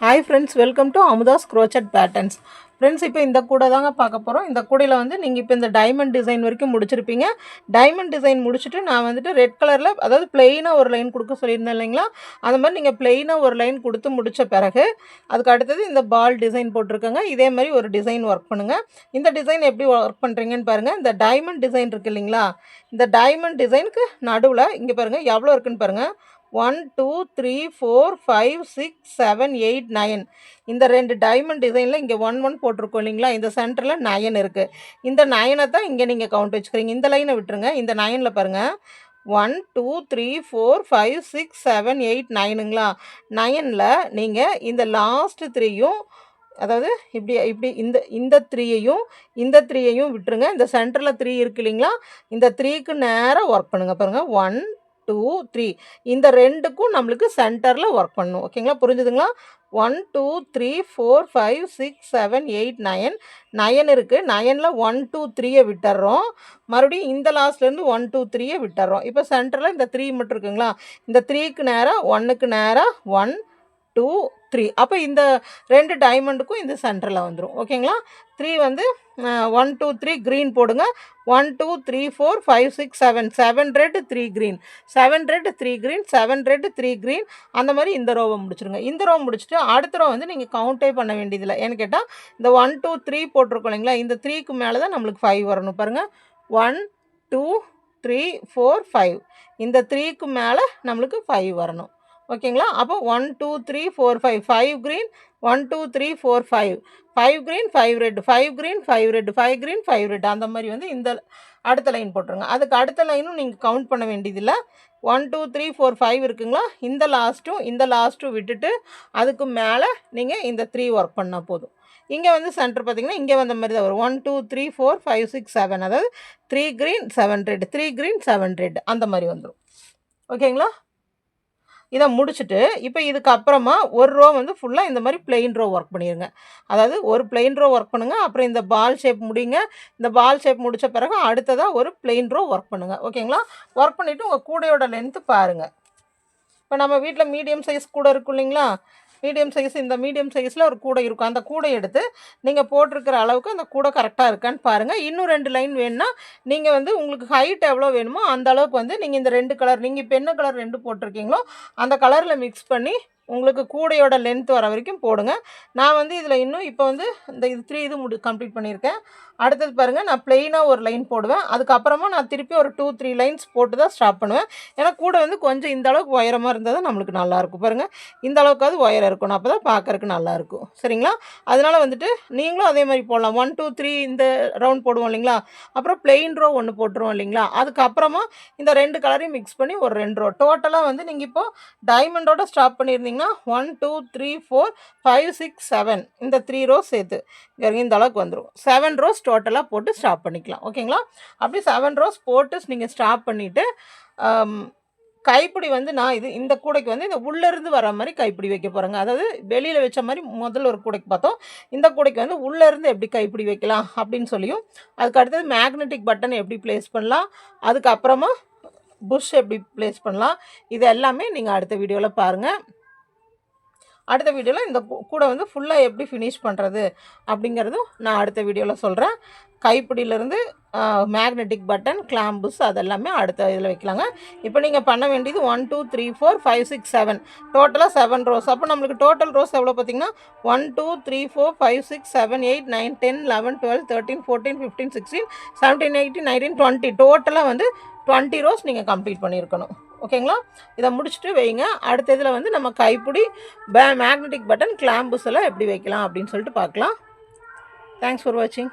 Hi friends welcome to Amudha's crochet patterns friends இப்போ இந்த கூடை தாங்க பார்க்க போகிறோம் இந்த கூடையில் வந்து நீங்கள் இப்போ இந்த டைமண்ட் டிசைன் வரைக்கும் முடிச்சிருப்பீங்க. டைமண்ட் டிசைன் முடிச்சுட்டு நான் வந்துட்டு ரெட் கலரில் அதாவது பிளெயினாக ஒரு லைன் கொடுக்க சொல்லியிருந்தேன் இல்லைங்களா? அந்த மாதிரி நீங்கள் பிளெயினாக ஒரு லைன் கொடுத்து முடித்த பிறகு அதுக்கு அடுத்தது இந்த பால் டிசைன் போட்டிருக்கோங்க. இதே மாதிரி ஒரு டிசைன் ஒர்க் பண்ணுங்கள் இந்த டிசைன் எப்படி ஒர்க் பண்ணுறீங்கன்னு பாருங்கள் இந்த டைமண்ட் டிசைன் இருக்குது இல்லைங்களா? இந்த டைமண்ட் டிசைனுக்கு நடுவில் இங்கே பாருங்கள் எவ்வளோ இருக்குன்னு பாருங்கள் one two three four five six seven eight nine இந்த ரெண்டு டைமண்ட் டிசைனில் இங்கே ஒன் ஒன் போட்டிருக்கோம் இல்லைங்களா? இந்த சென்டரில் நயன் இருக்குது இந்த நயனை தான் இங்கே நீங்கள் கவுண்ட் வச்சுக்கிறீங்க. இந்த லைனை விட்டுருங்க. இந்த நயனில் பாருங்கள் one two three four five six seven eight நைனுங்களா நயனில் நீங்கள் இந்த லாஸ்ட்டு த்ரீயும் அதாவது இப்படி இப்படி இந்த இந்த த்ரீயையும் இந்த த்ரீயையும் விட்டுருங்க. இந்த சென்டரில் த்ரீ இருக்கு இல்லைங்களா? இந்த த்ரீக்கு நேராக ஒர்க் பண்ணுங்கள் பாருங்கள் ஒன் டூ த்ரீ இந்த ரெண்டுக்கும் நம்மளுக்கு சென்டரில் ஒர்க் பண்ணணும் ஓகேங்களா புரிஞ்சுதுங்களா? One two three four five six seven eight nine nine இருக்குது நயனில் ஒன் டூ த்ரீயை விட்டுறோம். மறுபடியும் இந்த லாஸ்ட்லேருந்து ஒன் டூ த்ரீயை விட்டுறோம். இப்போ சென்டரில் இந்த த்ரீ மட்டும் இருக்குங்களா? இந்த த்ரீக்கு நேராக ஒன்றுக்கு நேராக ஒன் டூ த்ரீ அப்போ இந்த ரெண்டு டைமண்டுக்கும் இந்த சென்டரில் வந்துடும் ஓகேங்களா த்ரீ வந்து ஒன் டூ த்ரீ க்ரீன் போடுங்க. One two three four five six seven seven red three green seven red three green seven red three green அந்த மாதிரி இந்த ரோவை முடிச்சிருங்க. இந்த ரோவை முடிச்சுட்டு அடுத்த ரோ வந்து நீங்கள் கவுண்டே பண்ண வேண்டியதில்லை. ஏன்னு கேட்டால் இந்த ஒன் டூ த்ரீ போட்டிருக்கோம் இல்லைங்களா? இந்த த்ரீக்கு மேலே தான் நம்மளுக்கு ஃபைவ் வரணும் பாருங்கள் one two three four five இந்த த்ரீக்கு மேலே நம்மளுக்கு ஃபைவ் வரணும். ஓகேங்களா? அப்போ one two three four five five green one two three four five five green five red five green five red five green five red அந்த மாதிரி வந்து இந்த அடுத்த லைன் போட்டுருங்க. அதுக்கு அடுத்த லைனும் நீங்கள் கவுண்ட் பண்ண வேண்டியதில்லை. One two three four five இருக்குங்களா? இந்த லாஸ்ட்டும் இந்த லாஸ்ட்டும் விட்டுட்டு அதுக்கு மேலே நீங்கள் இந்த த்ரீ ஒர்க் பண்ணால் போதும். இங்கே வந்து சென்டர் பார்த்தீங்கன்னா இங்கே வந்த மாதிரி தான் வரும். One two three four five six seven அதாவது three green seven red three green seven red அந்த மாதிரி வந்துடும் ஓகேங்களா? இதை முடிச்சுட்டு இப்போ இதுக்கு அப்புறமா ஒரு ரோ வந்து ஃபுல்லாக இந்த மாதிரி பிளெயின் ரோ ஒர்க் பண்ணிடுங்க அதாவது ஒரு பிளெயின் ரோ ஒர்க் பண்ணுங்கள் அப்புறம் இந்த பால் ஷேப் முடிங்க. இந்த பால் ஷேப் முடித்த பிறகு அடுத்ததாக ஒரு பிளெயின் ரோ ஒர்க் பண்ணுங்கள் ஓகேங்களா? ஒர்க் பண்ணிவிட்டு உங்கள் கூடையோட லென்த்து பாருங்கள் இப்போ நம்ம வீட்டில் மீடியம் சைஸ் கூட இருக்கும் இல்லைங்களா? மீடியம் சைஸ் இந்த மீடியம் சைஸில் ஒரு கூடை இருக்கும். அந்த கூடை எடுத்து நீங்கள் போட்டிருக்கிற அளவுக்கு அந்த கூடை கரெக்டாக இருக்கான்னு பாருங்கள் இன்னும் ரெண்டு லைன் வேணும்னா நீங்கள் வந்து உங்களுக்கு ஹைட் எவ்வளோ வேணுமோ அந்த அளவுக்கு வந்து நீங்கள் இந்த ரெண்டு கலர் நீங்கள் இப்போ என்ன கலர் ரெண்டு போட்டிருக்கீங்களோ அந்த கலரில் மிக்ஸ் பண்ணி உங்களுக்கு கூடையோட லென்த் வர வரைக்கும் போடுங்க. நான் வந்து இதில் இன்னும் இப்போ வந்து இந்த இது த்ரீ இது முடி கம்ப்ளீட் பண்ணியிருக்கேன். அடுத்தது பாருங்கள் நான் ப்ளெயினாக ஒரு லைன் போடுவேன். அதுக்கப்புறமா நான் திருப்பி ஒரு டூ த்ரீ லைன்ஸ் போட்டு தான் ஸ்டாப் பண்ணுவேன். ஏன்னா கூட வந்து கொஞ்சம் இந்த அளவுக்கு உயரமாக இருந்தால் தான் நம்மளுக்கு நல்லாயிருக்கும் பாருங்கள் இந்த அளவுக்காவது உயரம் இருக்கணும். அப்போ தான் பார்க்குறக்கு நல்லாயிருக்கும் சரிங்களா? அதனால் வந்துட்டு நீங்களும் அதே மாதிரி போடலாம். ஒன் டூ த்ரீ இந்த ரவுண்ட் போடுவோம் இல்லைங்களா? அப்புறம் ப்ளெயின் ரோ ஒன்று போட்டுருவோம் இல்லைங்களா? அதுக்கப்புறமா இந்த ரெண்டு கலரையும் மிக்ஸ் பண்ணி ஒரு ரெண்டு ரோ டோட்டலாக வந்து நீங்கள் இப்போது டைமண்டோட ஸ்டாப் பண்ணியிருந்தீங்க பார்த்தீங்கன்னா one two three four five six seven இந்த த்ரீ ரோஸ் சேர்த்து. இங்கே இந்த அளவுக்கு வந்துடும் செவன் ரோஸ் டோட்டலாக போட்டு ஸ்டாப் பண்ணிக்கலாம். ஓகேங்களா? அப்படி செவன் ரோஸ் போட்டு நீங்கள் ஸ்டாப் பண்ணிவிட்டு um, கைப்பிடி வந்து நான் இது இந்த கூடைக்கு வந்து இந்த உள்ளேருந்து வர மாதிரி கைப்பிடி வைக்க போகிறேங்க அதாவது வெளியில் வச்ச மாதிரி முதல்ல ஒரு கூடைக்கு பார்த்தோம். இந்த கூடைக்கு வந்து உள்ளேருந்து எப்படி கைப்பிடி வைக்கலாம் அப்படின்னு சொல்லியும் அதுக்கு அடுத்தது மேக்னெட்டிக் பட்டன் எப்படி ப்ளேஸ் பண்ணலாம் அதுக்கப்புறமா புஷ் எப்படி ப்ளேஸ் பண்ணலாம் இது எல்லாமே நீங்கள் அடுத்த வீடியோவில் பாருங்கள் அடுத்த வீடியோவில் இந்த கூட வந்து ஃபுல்லாக எப்படி ஃபினிஷ் பண்ணுறது அப்படிங்கிறதும் நான் அடுத்த வீடியோவில் சொல்கிறேன் கைப்பிடியிலேருந்து மேக்னெட்டிக் பட்டன் கிளாம்புஸ் அதெல்லாமே அடுத்த இதில் வைக்கலாங்க. இப்போ நீங்கள் பண்ண வேண்டியது one two three four five six seven டோட்டலாக செவன் ரோஸ் அப்போ நம்மளுக்கு டோட்டல் ரோஸ் எவ்வளோ பார்த்தீங்கன்னா one two three four five six seven eight nine ten eleven twelve thirteen fourteen fifteen sixteen seventeen eighteen nineteen twenty டோட்டலாக வந்து twenty rose நீங்கள் complete பண்ணியிருக்கணும். ஓகேங்களா? இதை முடிச்சுட்டு வைங்க. அடுத்த இதில் வந்து நம்ம கைப்பிடி பே மேக்னெட்டிக் பட்டன் கிளாம்புஸ் எல்லாம் எப்படி வைக்கலாம் அப்படின்னு சொல்லிட்டு பார்க்கலாம். தேங்க்ஸ் ஃபார் வாட்சிங்